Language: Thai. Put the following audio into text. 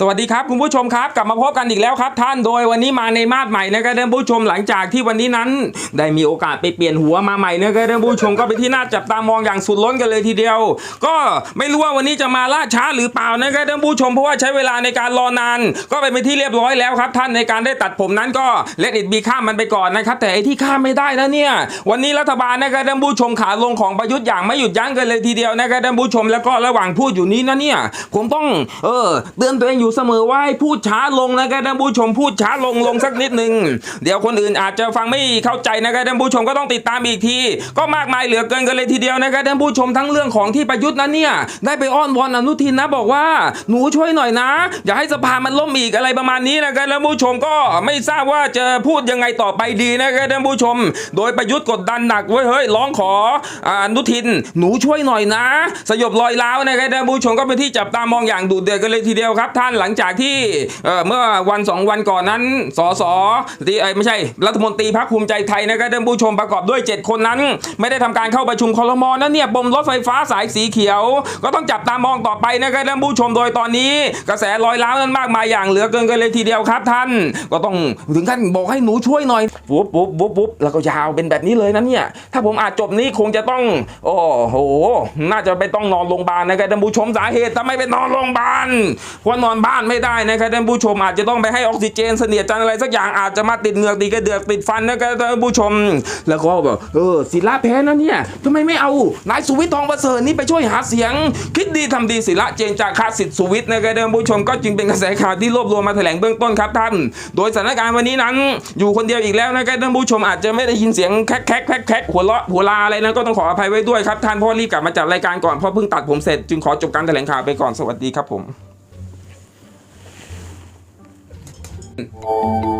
สวัสดีครับคุณผู้ชมครับกลับมาพบกันอีกแล้วครับ ท่านโดยวันนี้มาในมาดใหม่นะครับท่านผู้ชมหลังจากที่วันนี้นั้น ได้มีโอกาสไปเปลี่ยนหัวมาใหม่นะครับท่านผู้ชมก็เป็นที่น่าจับตามองอย่างสุดล้นกันเลยทีเดียว ก็ไม่รู้ว่าวันนี้จะมาล่าช้าหรือเปล่านะครับท่านผู้ชมเพราะว่าใช้เวลาในการรอนาน ก็ไปเป็นที่เรียบร้อยแล้วครับ ท่านในการได้ตัดผมนั้นก็เลดอิดบีข้ามมันไปก่อนนะครับแต่ไอ้ที่ข้ามไม่ได้นะเนี่ยวันนี้รัฐบาลนะครับท่านผู้ชมขาลงของประยุทธ์อย่างไม่หยุดยั้งกันเลยทีเดียวนะครับท่านผู้ชมแล้วก็ระหว่างพูดอยู่นี้นะเนี่ยผมต้องเออเตือนตัวเองอยูู่่เสมอว่าให้พูดช้าลงนะครับท่านผู้ชมพูดช้าลงลงสักนิดหนึ่งเดี๋ยวคนอื่นอาจจะฟังไม่เข้าใจนะครับท่านผู้ชมก็ต้องติดตามอีกที ก็มากมายเหลือเกินกันเลยทีเดียวนะครับท่านผู้ชมทั้งเรื่องของที่ประยุทธ์นั้นเนี่ยได้ไปอ้อนวอนอนุทินนะบอกว่าหนูช่วยหน่อยนะ อย่าให้สภามันล่มอีกอะไรประมาณนี้นะครับท่านผู้ชมก็ไม่ทราบว่าจะพูดยังไงต่อไปดีนะครับท่านผู้ชม โดยประยุทธ์กดดันหนักเว้ยเฮ้ยร้องขออ่าอนุทิน หนูช่วยหน่อยนะ สยบรอยร้าวนะครับท่านผู้ชมก็เป็นที่จับตามองอย่างดุเดือดกันเลยทีเดียวครับท่านหลังจากที่เเมื่อวันสองวันก่อนนั้นสสที่เอ้ยไม่ใช่ รัฐมนตรีพรรคภูมิใจไทยนะครับท่านผู้ชมประกอบด้วย 7 คนนั้น ไม่ได้ทำการเข้าประชุมคอรมอนั้นเนี่ยปมรถไฟฟ้าสายสีเขียว ก็ต้องจับตามองต่อไปนะครับท่านผู้ชมโดยตอนนี้ กระแสรอยร้าวนั้นมากมายอย่างเหลือเกินกันเลยทีเดียวครับท่าน ก็ต้องถึงขั้นบอกให้หนูช่วยหน่อยปุ๊บปุ๊บปุ๊บปุ๊บแล้วก็ยาวเป็นแบบนี้เลยนะเนี่ยถ้าผมอาจจบนี้คงจะต้อง โอ้โห น่าจะไปต้องนอนโรงพยาบาลนะครับท่านผู้ชมสาเหตุทำไมไปนอนโรงพยาบาลเพราะนอนบ้านไม่ได้นะครับท่านผู้ชมอาจจะต้องไปให้ออกซิเจนเสนียดจันอะไรสักอย่างอาจจะมาติดเหงือกติดกระเดือกติดฟันนะครับท่านผู้ชม แล้วก็แบบเออศิลาแพ้นะเนี่ยทำไมไม่เอานายสุวิทย์ทองประเสริฐนี่ไปช่วยหาเสียง คิดดีทำดีศิละเจนจากคาสิทธิ์สุวิทย์นะครับท่านผู้ชมก็จึงเป็นกระแสข่าวที่รวบรวมมาแถลงเบื้องต้นครับท่าน โดยสถานการณ์วันนี้นั้น อยู่คนเดียวอีกแล้วนะครับท่านผู้ชมอาจจะไม่ได้ยินเสียงแคกแคกแคกแคกหัวเราะหัวลาอะไรนั้นก็ต้องขออภัยไว้ด้วยครับท่านพราะรีบกลับมาจัดรายการก่อนเพราะเพิ่งตัดผมเสร็จจึงขอจบการแถลงข่าวไปก่อนสวัสดีครับผม 嗯。